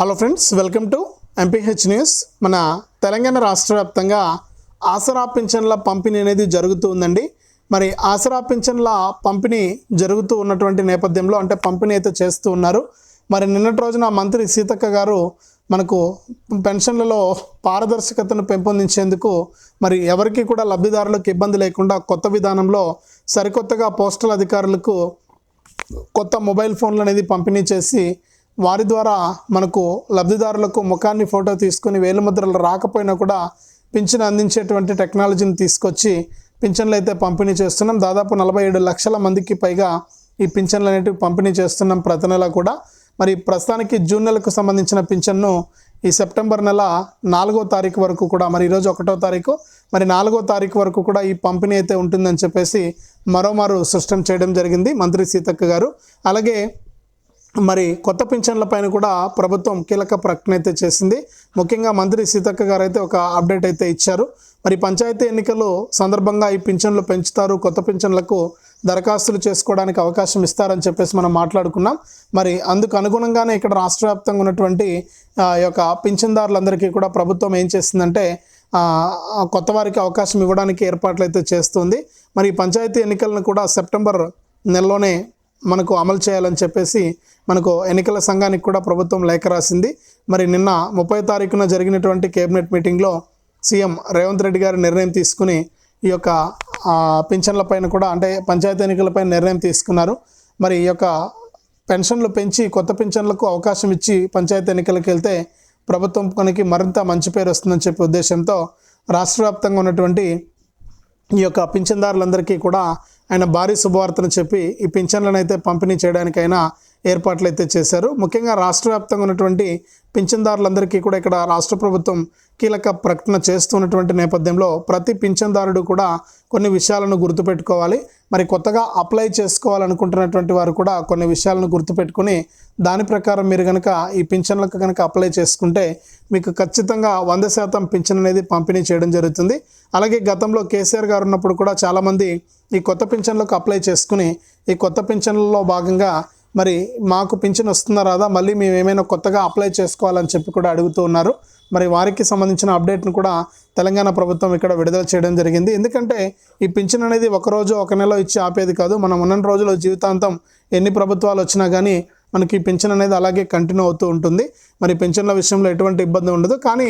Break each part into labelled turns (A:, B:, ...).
A: Hello friends welcome to MPH news మన తెలంగాణ రాష్ట్ర వ్యాప్తంగా ఆసరా పింఛన్ల పంపిణీ అనేది జరుగుతూ ఉందండి. మరి ఆసరా పింఛన్ల పంపిణీ జరుగుతూ ఉన్నటువంటి నేపథ్యంలో అంటే పంపిణీ అయితే చేస్తూ ఉన్నారు. మరి నిన్నటి రోజున మంత్రి సీతక్క గారు మనకు పెన్షన్లలో పారదర్శకతను పెంపొందించేందుకు మరి ఎవరికి కూడా లబ్ధిదారులకు ఇబ్బంది లేకుండా కొత్త విధానంలో సరికొత్తగా పోస్టల్ అధికారులకు కొత్త మొబైల్ ఫోన్లు అనేది పంపిణీ చేసి వారి ద్వారా మనకు లబ్ధిదారులకు ముఖాన్ని ఫోటో తీసుకొని వేలిముద్రలు రాకపోయినా కూడా పింఛన్ అందించేటువంటి టెక్నాలజీని తీసుకొచ్చి పింఛన్లు అయితే పంపిణీ చేస్తున్నాం. దాదాపు నలభై ఏడు లక్షల మందికి పైగా ఈ పింఛన్లు అనేటివి పంపిణీ చేస్తున్నాం ప్రతి నెల కూడా. మరి ప్రస్తుతానికి జూన్ నెలకు సంబంధించిన పింఛన్ను ఈ సెప్టెంబర్ నెల నాలుగో తారీఖు వరకు కూడా మరి ఈరోజు ఒకటో తారీఖు మరి నాలుగో తారీఖు వరకు కూడా ఈ పంపిణీ అయితే ఉంటుందని చెప్పేసి మరోమారు స్పష్టం చేయడం జరిగింది మంత్రి సీతక్క గారు. అలాగే మరి కొత్త పింఛన్ల పైన కూడా ప్రభుత్వం కీలక ప్రకటన అయితే చేసింది. ముఖ్యంగా మంత్రి సీతక్క గారు అయితే ఒక అప్డేట్ అయితే ఇచ్చారు. మరి పంచాయతీ ఎన్నికలు సందర్భంగా ఈ పింఛన్లు పెంచుతారు కొత్త పింఛన్లకు దరఖాస్తులు చేసుకోవడానికి అవకాశం ఇస్తారని చెప్పేసి మనం మాట్లాడుకున్నాం. మరి అందుకు అనుగుణంగానే ఇక్కడ రాష్ట్ర వ్యాప్తంగా ఉన్నటువంటి యొక్క పింఛన్దారులందరికీ కూడా ప్రభుత్వం ఏం చేసిందంటే కొత్త వారికి అవకాశం ఇవ్వడానికి ఏర్పాట్లు అయితే చేస్తుంది. మరి పంచాయతీ ఎన్నికలను కూడా సెప్టెంబర్ నెలలోనే మనకు అమలు చేయాలని చెప్పేసి మనకు ఎన్నికల సంఘానికి కూడా ప్రభుత్వం లేఖ రాసింది. మరి నిన్న ముప్పై తారీఖున జరిగినటువంటి కేబినెట్ మీటింగ్లో సీఎం రేవంత్ రెడ్డి గారు నిర్ణయం తీసుకుని ఈ యొక్క ఆ, పింఛన్ల పైన కూడా అంటే పంచాయతీ ఎన్నికలపై నిర్ణయం తీసుకున్నారు. మరి ఈ యొక్క పెన్షన్లు పెంచి కొత్త పింఛన్లకు అవకాశం ఇచ్చి పంచాయతీ ఎన్నికలకు వెళ్తే ప్రభుత్వం కొనికి మరింత మంచి పేరు వస్తుందని చెప్పే ఉద్దేశంతో రాష్ట్ర వ్యాప్తంగా ఉన్నటువంటి ఈ యొక్క పింఛన్దారులందరికీ కూడా ఆయన భారీ శుభవార్తను చెప్పి ఈ పింఛన్లను అయితే పంపిణీ చేయడానికైనా ఏర్పాట్లు అయితే చేశారు. ముఖ్యంగా రాష్ట్ర వ్యాప్తంగా ఉన్నటువంటి పింఛన్దారులందరికీ కూడా ఇక్కడ రాష్ట్ర ప్రభుత్వం కీలక ప్రకటన చేస్తున్నటువంటి నేపథ్యంలో ప్రతి పింఛన్దారుడు కూడా కొన్ని విషయాలను గుర్తుపెట్టుకోవాలి. మరి కొత్తగా అప్లై చేసుకోవాలనుకుంటున్నటువంటి వారు కూడా కొన్ని విషయాలను గుర్తుపెట్టుకుని దాని ప్రకారం మీరు కనుక ఈ పింఛన్లకు కనుక అప్లై చేసుకుంటే మీకు ఖచ్చితంగా వంద శాతం పింఛన్ అనేది పంపిణీ చేయడం జరుగుతుంది. అలాగే గతంలో కేసీఆర్ గారు ఉన్నప్పుడు కూడా చాలామంది ఈ కొత్త పింఛన్లకు అప్లై చేసుకుని ఈ కొత్త పింఛన్లలో భాగంగా మరి మాకు పింఛన్ వస్తుందా రాదా మళ్ళీ మేము ఏమైనా కొత్తగా అప్లై చేసుకోవాలని చెప్పి కూడా అడుగుతూ ఉన్నారు. మరి వారికి సంబంధించిన అప్డేట్ను కూడా తెలంగాణ ప్రభుత్వం ఇక్కడ విడుదల చేయడం జరిగింది. ఎందుకంటే ఈ పింఛన్ అనేది ఒకరోజు ఒక నెల ఇచ్చి ఆపేది కాదు. మనం ఉన్న రోజులు జీవితాంతం ఎన్ని ప్రభుత్వాలు వచ్చినా కానీ మనకి పింఛన్ అనేది అలాగే కంటిన్యూ అవుతూ ఉంటుంది. మరి పింఛన్ల విషయంలో ఎటువంటి ఇబ్బంది ఉండదు. కానీ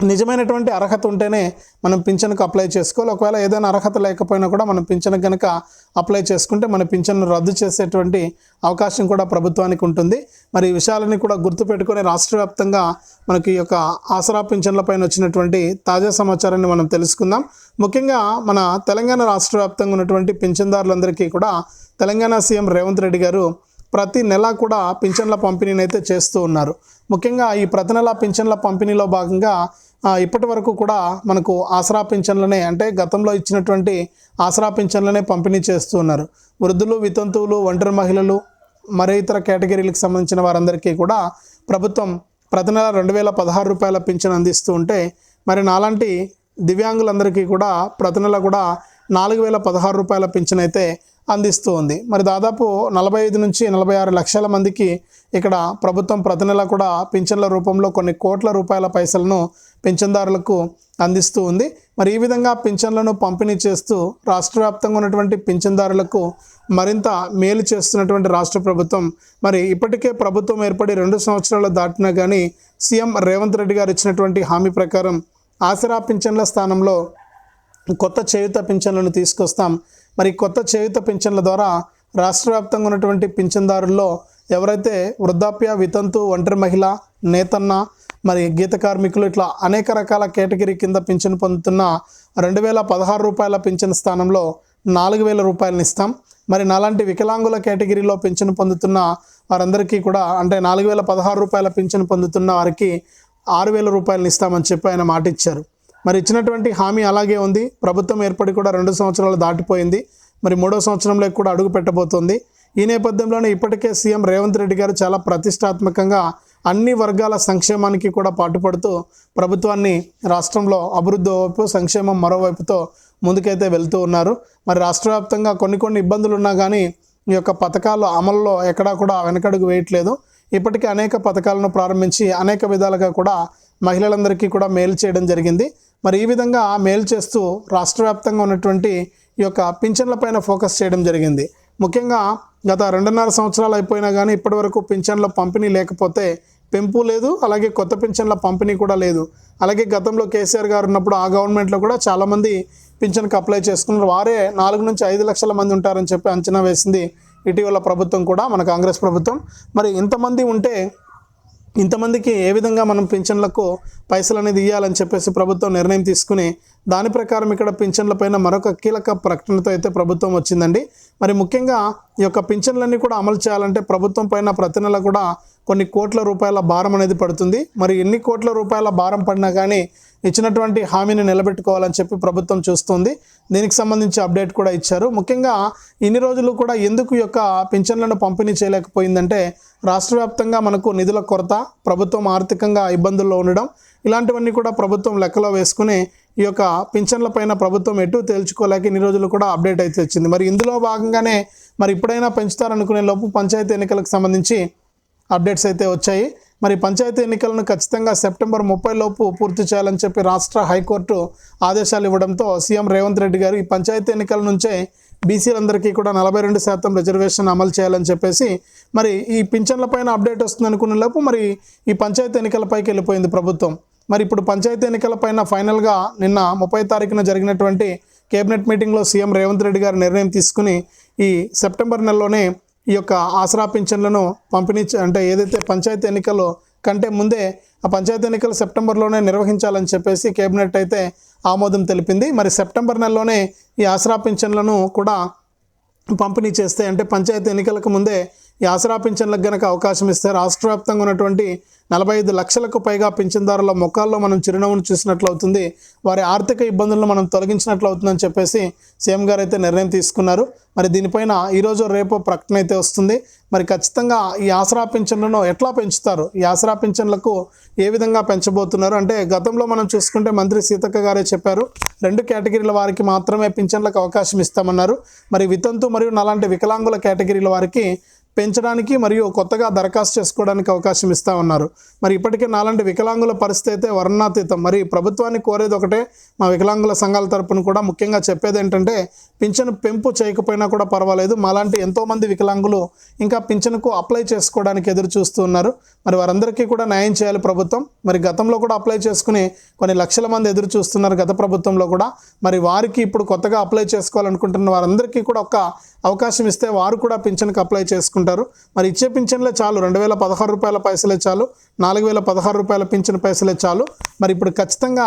A: నిజమైనటువంటి అర్హత ఉంటేనే మనం పింఛన్కు అప్లై చేసుకోవాలి. ఒకవేళ ఏదైనా అర్హత లేకపోయినా కూడా మనం పింఛన్ కనుక అప్లై చేసుకుంటే మన పింఛన్ను రద్దు చేసేటువంటి అవకాశం కూడా ప్రభుత్వానికి ఉంటుంది. మరి ఈ విషయాలని కూడా గుర్తుపెట్టుకొని రాష్ట్ర వ్యాప్తంగా మనకి ఈ యొక్క ఆసరా పింఛన్లపైన వచ్చినటువంటి తాజా సమాచారాన్ని మనం తెలుసుకుందాం. ముఖ్యంగా మన తెలంగాణ రాష్ట్ర వ్యాప్తంగా ఉన్నటువంటి పింఛన్దారులందరికీ కూడా తెలంగాణ సీఎం రేవంత్ రెడ్డి గారు ప్రతి నెల కూడా పింఛన్ల పంపిణీని అయితే చేస్తూ ఉన్నారు. ముఖ్యంగా ఈ ప్రతి నెల పింఛన్ల పంపిణీలో భాగంగా ఇప్పటి వరకు కూడా మనకు ఆసరా పింఛన్లనే అంటే గతంలో ఇచ్చినటువంటి ఆసరా పింఛన్లనే పంపిణీ చేస్తూ ఉన్నారు. వృద్ధులు వితంతువులు ఒంటరి మహిళలు మరే ఇతర కేటగిరీలకు సంబంధించిన వారందరికీ కూడా ప్రభుత్వం ప్రతి నెల రెండు వేల పదహారు రూపాయల పింఛన్ అందిస్తూ ఉంటే మరి నాలాంటి దివ్యాంగులందరికీ కూడా ప్రతి నెల కూడా నాలుగు వేల పదహారు రూపాయల పింఛన్ అయితే అందిస్తూ ఉంది. మరి దాదాపు నలభై ఐదు నుంచి నలభై ఆరు లక్షల మందికి ఇక్కడ ప్రభుత్వం ప్రతి నెల కూడా పింఛన్ల రూపంలో కొన్ని కోట్ల రూపాయల పైసలను పింఛన్దారులకు అందిస్తూ ఉంది. మరి ఈ విధంగా పింఛన్లను పంపిణీ చేస్తూ రాష్ట్ర వ్యాప్తంగా ఉన్నటువంటి పింఛన్దారులకు మరింత మేలు చేస్తున్నటువంటి రాష్ట్ర ప్రభుత్వం మరి ఇప్పటికే ప్రభుత్వం ఏర్పడి రెండు సంవత్సరాలు దాటినా కానీ సీఎం రేవంత్ రెడ్డి గారు ఇచ్చినటువంటి హామీ ప్రకారం ఆసరా పింఛన్ల స్థానంలో కొత్త చేయుత పింఛన్లను తీసుకొస్తాం. మరి కొత్త చేయుత పింఛన్ల ద్వారా రాష్ట్ర వ్యాప్తంగా ఉన్నటువంటి పింఛన్దారుల్లో ఎవరైతే వృద్ధాప్య వితంతు ఒంటరి మహిళ నేతన్న మరి గీత కార్మికులు ఇట్లా అనేక రకాల కేటగిరీ కింద పింఛను పొందుతున్న రెండు వేల పదహారు రూపాయల పింఛన్ స్థానంలో నాలుగు వేల రూపాయలను ఇస్తాం. మరి నాలాంటి వికలాంగుల కేటగిరీలో పింఛను పొందుతున్న వారందరికీ కూడా అంటే నాలుగు వేల పదహారు రూపాయల పింఛను పొందుతున్న వారికి ఆరు వేల రూపాయలను ఇస్తామని చెప్పి ఆయన మాట ఇచ్చారు మరి ఇచ్చినటువంటి హామీ అలాగే ఉంది. ప్రభుత్వం ఏర్పడి కూడా రెండు సంవత్సరాలు దాటిపోయింది. మరి మూడో సంవత్సరంలో కూడా అడుగు పెట్టబోతోంది. ఈ నేపథ్యంలోనే ఇప్పటికే సీఎం రేవంత్ రెడ్డి గారు చాలా ప్రతిష్టాత్మకంగా అన్ని వర్గాల సంక్షేమానికి కూడా పాటుపడుతూ ప్రభుత్వాన్ని రాష్ట్రంలో అభివృద్ధి వైపు సంక్షేమం మరోవైపుతో ముందుకైతే వెళ్తూ ఉన్నారు. మరి రాష్ట్ర వ్యాప్తంగా కొన్ని కొన్ని ఇబ్బందులు ఉన్నా కానీ ఈ యొక్క పథకాలు అమల్లో ఎక్కడా కూడా వెనకడుగు వేయట్లేదు. ఇప్పటికే అనేక పథకాలను ప్రారంభించి అనేక విధాలుగా కూడా మహిళలందరికీ కూడా మేలు చేయడం జరిగింది. మరి ఈ విధంగా మేలు చేస్తూ రాష్ట్ర వ్యాప్తంగా ఉన్నటువంటి ఈ యొక్క పింఛన్లపైన ఫోకస్ చేయడం జరిగింది. ముఖ్యంగా గత రెండున్నర సంవత్సరాలు అయిపోయినా కానీ ఇప్పటివరకు పింఛన్ల పంపిణీ లేకపోతే పెంపు లేదు అలాగే కొత్త పింఛన్ల పంపిణీ కూడా లేదు. అలాగే గతంలో కేసీఆర్ గారు ఉన్నప్పుడు ఆ గవర్నమెంట్లో కూడా చాలామంది పింఛన్కి అప్లై చేసుకున్నారు. వారే నాలుగు నుంచి ఐదు లక్షల మంది ఉంటారని చెప్పి అంచనా వేసింది ఇటీవల ప్రభుత్వం కూడా మన కాంగ్రెస్ ప్రభుత్వం. మరి ఇంతమంది ఉంటే ఇంతమందికి ఏ విధంగా మనం పింఛన్లకు పైసలు అనేది ఇవ్వాలని చెప్పేసి ప్రభుత్వం నిర్ణయం తీసుకుని దాని ప్రకారం ఇక్కడ పింఛన్లపైన మరొక కీలక ప్రకటనతో అయితే ప్రభుత్వం వచ్చిందండి. మరి ముఖ్యంగా ఈ యొక్క పింఛన్లన్నీ కూడా అమలు చేయాలంటే ప్రభుత్వం పైన ప్రతి నెల కూడా కొన్ని కోట్ల రూపాయల భారం అనేది పడుతుంది. మరి ఎన్ని కోట్ల రూపాయల భారం పడినా కానీ ఇచ్చినటువంటి హామీని నిలబెట్టుకోవాలని చెప్పి ప్రభుత్వం చూస్తుంది. దీనికి సంబంధించి అప్డేట్ కూడా ఇచ్చారు. ముఖ్యంగా ఇన్ని రోజులు కూడా ఎందుకు యొక్క పింఛన్లను పంపిణీ చేయలేకపోయిందంటే రాష్ట్ర వ్యాప్తంగా మనకు నిధుల కొరత ప్రభుత్వం ఆర్థికంగా ఇబ్బందుల్లో ఉండడం ఇలాంటివన్నీ కూడా ప్రభుత్వం లెక్కలో వేసుకుని ఈ యొక్క పింఛన్లపైన ప్రభుత్వం ఎటు తేల్చుకోలేక ఇన్ని రోజులు కూడా అప్డేట్ అయితే వచ్చింది. మరి ఇందులో భాగంగానే మరి ఇప్పుడైనా పెంచుతారనుకునే లోపు పంచాయతీ ఎన్నికలకు సంబంధించి అప్డేట్స్ అయితే వచ్చాయి. మరి పంచాయతీ ఎన్నికలను ఖచ్చితంగా సెప్టెంబర్ ముప్పై లోపు పూర్తి చేయాలని చెప్పి రాష్ట్ర హైకోర్టు ఆదేశాలు ఇవ్వడంతో సీఎం రేవంత్ రెడ్డి గారు ఈ పంచాయతీ ఎన్నికల నుంచే బీసీలందరికీ కూడా నలభై రెండు శాతం రిజర్వేషన్ అమలు చేయాలని చెప్పేసి మరి ఈ పింఛన్లపైన అప్డేట్ వస్తుంది అనుకునే లోపు మరి ఈ పంచాయతీ ఎన్నికలపైకి వెళ్ళిపోయింది ప్రభుత్వం. మరి ఇప్పుడు పంచాయతీ ఎన్నికలపైన ఫైనల్గా నిన్న ముప్పై తారీఖున జరిగినటువంటి కేబినెట్ మీటింగ్లో సీఎం రేవంత్ రెడ్డి గారు నిర్ణయం తీసుకుని ఈ సెప్టెంబర్ నెలలోనే ఈ యొక్క ఆసరా పింఛన్లను పంపిణీ చే- అంటే ఏదైతే పంచాయతీ ఎన్నికలు కంటే ముందే ఆ పంచాయతీ ఎన్నికలు సెప్టెంబర్లోనే నిర్వహించాలని చెప్పేసి కేబినెట్ అయితే ఆమోదం తెలిపింది. మరి సెప్టెంబర్ నెలలోనే ఈ ఆసరా పింఛన్లను కూడా పంపిణీ చేస్తే అంటే పంచాయతీ ఎన్నికలకు ముందే ఈ ఆసరా పింఛన్లకు గనక అవకాశం ఇస్తే రాష్ట్ర వ్యాప్తంగా ఉన్నటువంటి నలభై ఐదు లక్షలకు పైగా పింఛన్దారుల ముఖాల్లో మనం చిరునవ్వును చూసినట్లు అవుతుంది. వారి ఆర్థిక ఇబ్బందులను మనం తొలగించినట్లు అవుతుందని చెప్పేసి సీఎం గారు అయితే నిర్ణయం తీసుకున్నారు. మరి దీనిపైన ఈరోజు రేపు ప్రకటన అయితే వస్తుంది. మరి ఖచ్చితంగా ఈ ఆసరా పింఛన్లను ఎట్లా పెంచుతారు? ఈ ఆసరా పింఛన్లకు ఏ విధంగా పెంచబోతున్నారు? అంటే గతంలో మనం చూసుకుంటే మంత్రి సీతక్క గారే చెప్పారు రెండు కేటగిరీల వారికి మాత్రమే పింఛన్లకు అవకాశం ఇస్తామన్నారు. మరి వితంతు మరియు నాలాంటి వికలాంగుల కేటగిరీల వారికి పెంచడానికి మరియు కొత్తగా దరఖాస్తు చేసుకోవడానికి అవకాశం ఇస్తా ఉన్నారు. మరి ఇప్పటికే నాలాంటి వికలాంగుల పరిస్థితి అయితే వర్ణాతీతం. మరి ప్రభుత్వాన్ని కోరేది ఒకటే మా వికలాంగుల సంఘాల తరపున కూడా ముఖ్యంగా చెప్పేది ఏంటంటే పింఛను పెంపు చేయకపోయినా కూడా పర్వాలేదు. మాలాంటి ఎంతోమంది వికలాంగులు ఇంకా పింఛనుకు అప్లై చేసుకోవడానికి ఎదురు చూస్తూ ఉన్నారు. మరి వారందరికీ కూడా న్యాయం చేయాలి ప్రభుత్వం. మరి గతంలో కూడా అప్లై చేసుకుని కొన్ని లక్షల మంది ఎదురు చూస్తున్నారు గత ప్రభుత్వంలో కూడా. మరి వారికి ఇప్పుడు కొత్తగా అప్లై చేసుకోవాలనుకుంటున్న వారందరికీ కూడా ఒక అవకాశం ఇస్తే వారు కూడా పింఛన్కి అప్లై చేసుకుంటారు. మరి ఇచ్చే పింఛన్లే చాలు. రెండు వేల పదహారు రూపాయల పైసలే చాలు. నాలుగు వేల పదహారు రూపాయల పింఛన్ పైసలే చాలు. మరి ఇప్పుడు ఖచ్చితంగా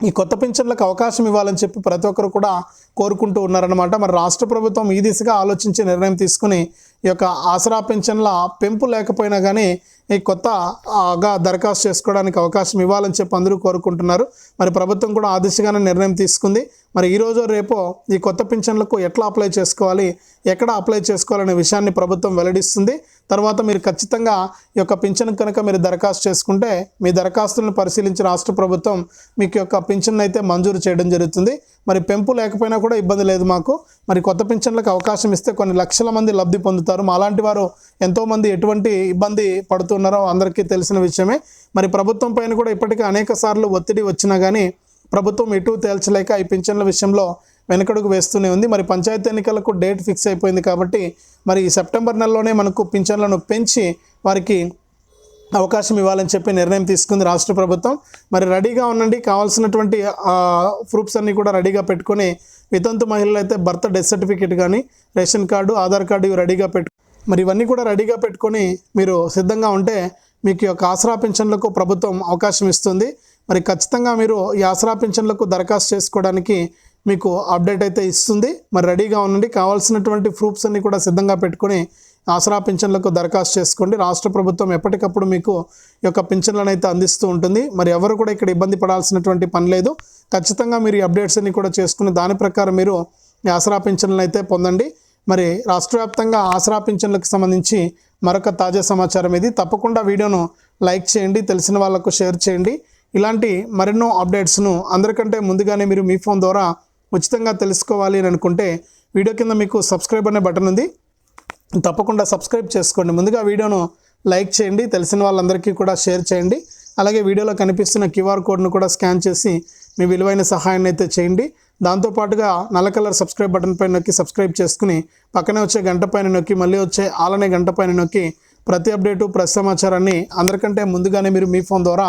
A: ఈ కొత్త పింఛన్లకు అవకాశం ఇవ్వాలని చెప్పి ప్రతి ఒక్కరు కూడా కోరుకుంటూ ఉన్నారనమాట మరి రాష్ట్ర ప్రభుత్వం ఈ దిశగా ఆలోచించి నిర్ణయం తీసుకుని ఈ యొక్క ఆసరా పింఛన్ల పెంపు లేకపోయినా కానీ ఈ కొత్తగా దరఖాస్తు చేసుకోవడానికి అవకాశం ఇవ్వాలని చెప్పి అందరూ కోరుకుంటున్నారు. మరి ప్రభుత్వం కూడా ఆ దిశగానే నిర్ణయం తీసుకుంది. మరి ఈ రోజు రేపో ఈ కొత్త పింఛన్లకు ఎట్లా అప్లై చేసుకోవాలి ఎక్కడ అప్లై చేసుకోవాలనే విషయాన్ని ప్రభుత్వం వెల్లడిస్తుంది. తర్వాత మీరు ఖచ్చితంగా ఈ యొక్క పింఛన్ కనుక మీరు దరఖాస్తు చేసుకుంటే మీ దరఖాస్తులను పరిశీలించి రాష్ట్ర ప్రభుత్వం మీకు యొక్క పింఛన్ అయితే మంజూరు చేయడం జరుగుతుంది. మరి పెంపు లేకపోయినా కూడా ఇబ్బంది లేదు మాకు. మరి కొత్త పింఛన్లకు అవకాశం ఇస్తే కొన్ని లక్షల మంది లబ్ధి పొందుతారు. మాలాంటి వారు ఎంతోమంది ఎటువంటి ఇబ్బంది పడుతున్నారో అందరికీ తెలిసిన విషయమే. మరి ప్రభుత్వం పైన కూడా ఇప్పటికీ అనేక సార్లు ఒత్తిడి వచ్చినా కానీ ప్రభుత్వం ఎటు తేల్చలేక ఈ పింఛన్ల విషయంలో వెనకడుగు వేస్తూనే ఉంది. మరి పంచాయతీ ఎన్నికలకు డేట్ ఫిక్స్ అయిపోయింది కాబట్టి మరి ఈ సెప్టెంబర్ నెలలోనే మనకు పింఛన్లను పెంచి వారికి అవకాశం ఇవ్వాలని చెప్పి నిర్ణయం తీసుకుంది రాష్ట్ర ప్రభుత్వం. మరి రెడీగా ఉండండి. కావాల్సినటువంటి ప్రూఫ్స్ అన్నీ కూడా రెడీగా పెట్టుకొని వితంతు మహిళలు అయితే బర్త్ డెత్ సర్టిఫికేట్ కానీ రేషన్ కార్డు ఆధార్ కార్డు ఇవి రెడీగా పెట్టు మరి ఇవన్నీ కూడా రెడీగా పెట్టుకొని మీరు సిద్ధంగా ఉంటే మీకు యొక్క ఆసరా పింఛన్లకు ప్రభుత్వం అవకాశం ఇస్తుంది. మరి ఖచ్చితంగా మీరు ఈ ఆసరా పెన్షన్లకు దరఖాస్తు చేసుకోవడానికి మీకు అప్డేట్ అయితే ఇస్తుంది. మరి రెడీగా ఉండండి. కావాల్సినటువంటి ప్రూఫ్స్ అన్ని కూడా సిద్ధంగా పెట్టుకొని ఆసరా పింఛన్లకు దరఖాస్తు చేసుకోండి. రాష్ట్ర ప్రభుత్వం ఎప్పటికప్పుడు మీకు ఈ యొక్క పింఛన్లను అయితే అందిస్తూ ఉంటుంది. మరి ఎవరు కూడా ఇక్కడ ఇబ్బంది పడాల్సినటువంటి పని లేదు. ఖచ్చితంగా మీరు ఈ అప్డేట్స్ అన్ని కూడా చేసుకుని దాని ప్రకారం మీరు ఈ ఆసరా పింఛన్లను అయితే పొందండి. మరి రాష్ట్ర వ్యాప్తంగా ఆసరా పింఛన్లకు సంబంధించి మరొక తాజా సమాచారం ఇది. తప్పకుండా వీడియోను లైక్ చేయండి. తెలిసిన వాళ్ళకు షేర్ చేయండి. ఇలాంటి మరెన్నో అప్డేట్స్ను అందరికంటే ముందుగానే మీరు మీ ఫోన్ ద్వారా ఉచితంగా తెలుసుకోవాలి అని అనుకుంటే వీడియో కింద మీకు సబ్స్క్రైబ్ అనే బటన్ ఉంది. తప్పకుండా సబ్స్క్రైబ్ చేసుకోండి. ముందుగా వీడియోను లైక్ చేయండి. తెలిసిన వాళ్ళందరికీ కూడా షేర్ చేయండి. అలాగే వీడియోలో కనిపిస్తున్న క్యూఆర్ కోడ్ను కూడా స్కాన్ చేసి మీ విలువైన సహాయాన్ని అయితే చేయండి. దాంతోపాటుగా నల్ల కలర్ సబ్స్క్రైబ్ బటన్ పైన నొక్కి సబ్స్క్రైబ్ చేసుకుని పక్కనే వచ్చే గంట పైన నొక్కి మళ్ళీ వచ్చే ఆలనే గంట పైన నొక్కి ప్రతి అప్డేటు ప్రతి సమాచారాన్ని అందరికంటే ముందుగానే మీరు మీ ఫోన్ ద్వారా